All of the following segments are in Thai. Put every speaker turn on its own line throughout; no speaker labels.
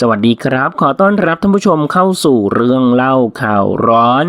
สวัสดีครับ ขอต้อนรับท่านผู้ชมเข้าสู่เรื่องเล่าข่าวร้อน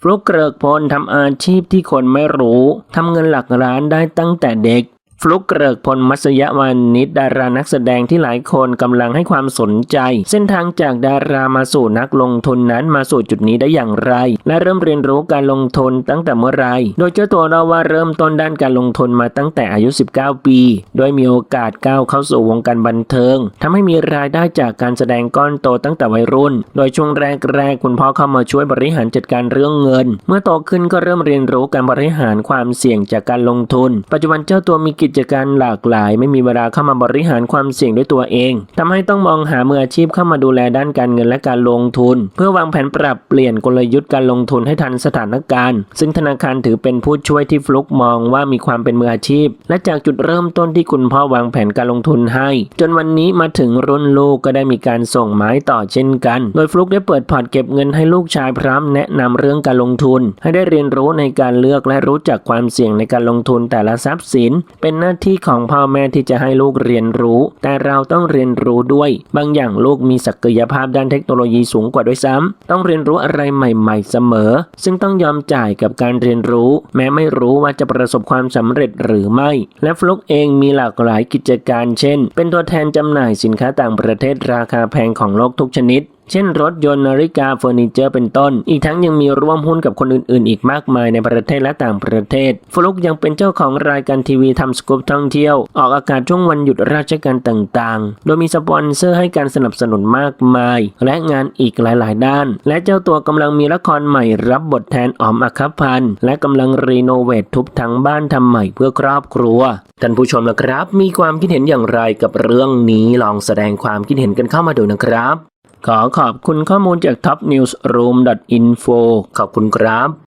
ฟลุกเกริกพลทำอาชีพที่คนไม่รู้ทำเงินหลักล้านได้ตั้งแต่เด็ก ฟลุกเกริกพลมัสยวานิชดารานักแสดงที่หลายคนกำลังให้ความสนใจ เส้นทางจากดารามาสู่นักลงทุนนั้นมาสู่จุดนี้ได้อย่างไร และเริ่มเรียนรู้การลงทุนตั้งแต่เมื่อไร โดยเจ้าตัวเล่าว่าเริ่มต้นด้านการลงทุนมาตั้งแต่อายุ 19 ปี โดยมีโอกาสก้าวเข้าสู่วงการบันเทิงทำให้มีรายได้จากการแสดงก้อนโตตั้งแต่วัยรุ่น โดยช่วงแรกๆคุณพ่อเข้ามาช่วยบริหารจัดการเรื่องเงิน เมื่อโตขึ้นก็เริ่มเรียนรู้การบริหารความเสี่ยงจากการลงทุน ปัจจุบันเจ้าตัวมีกิจจการหลากหลาย ไม่มีเวลาเข้ามาบริหารความเสี่ยงด้วยตัวเองทำให้ต้องมองหามืออาชีพเข้ามาดูแลด้านการเงินและการลงทุน เพื่อวางแผนปรับเปลี่ยนกลยุทธ์การลงทุนให้ทันสถานการณ์ ซึ่งธนาคารถือเป็นผู้ช่วยที่ฟลุกมองว่ามีความเป็นมืออาชีพ และจากจุดเริ่มต้นที่คุณพ่อวางแผนการลงทุนให้ จนวันนี้มาถึงรุ่นลูกก็ได้มีการส่งไม้ต่อเช่นกัน โดยฟลุกได้เปิดพอร์ตเก็บเงินให้ลูกชายพร้อมแนะนำเรื่องการลงทุน ให้ได้เรียนรู้ในการเลือกและรู้จักความเสี่ยงในการลงทุนแต่ละทรัพย์สิน เป็นหน้าที่ของพ่อแม่ที่จะให้ลูกเรียนรู้ แต่เราต้องเรียนรู้ด้วย บางอย่างลูกมีศักยภาพด้านเทคโนโลยีสูงกว่าด้วยซ้ำต้องเรียนรู้อะไรใหม่ๆเสมอ ซึ่งต้องยอมจ่ายกับการเรียนรู้ แม้ไม่รู้ว่าจะประสบความสำเร็จหรือไม่ และฟลุกเองมีหลากหลายกิจการเช่น เป็นตัวแทนจำหน่ายสินค้าต่างประเทศราคาแพงของโลกทุกชนิด เช่นรถยนต์นาฬิกาเฟอร์นิเจอร์เป็นต้น อีกทั้งยังมีร่วมหุ้นกับคนอื่นๆ อีกมากมายในประเทศและต่างประเทศ ฟลุกยังเป็นเจ้าของรายการทีวีทำสกู๊ปท่องเที่ยว ออกอากาศช่วงวันหยุดราชการต่างๆ โดยมีสปอนเซอร์ให้การสนับสนุนมากมาย และงานอีกหลายๆ ด้าน และเจ้าตัวกำลังมีละครใหม่รับบทแทนออมอัครพันธ์และกำลังรีโนเวททุบทั้งบ้านทำใหม่เพื่อครอบครัวท่านผู้ชมนะครับ มีความคิดเห็นอย่างไรกับเรื่องนี้ลองแสดงความคิดเห็นกันเข้ามาดูนะครับ ขอขอบคุณข้อมูลจาก topnewsroom.info ขอบคุณครับ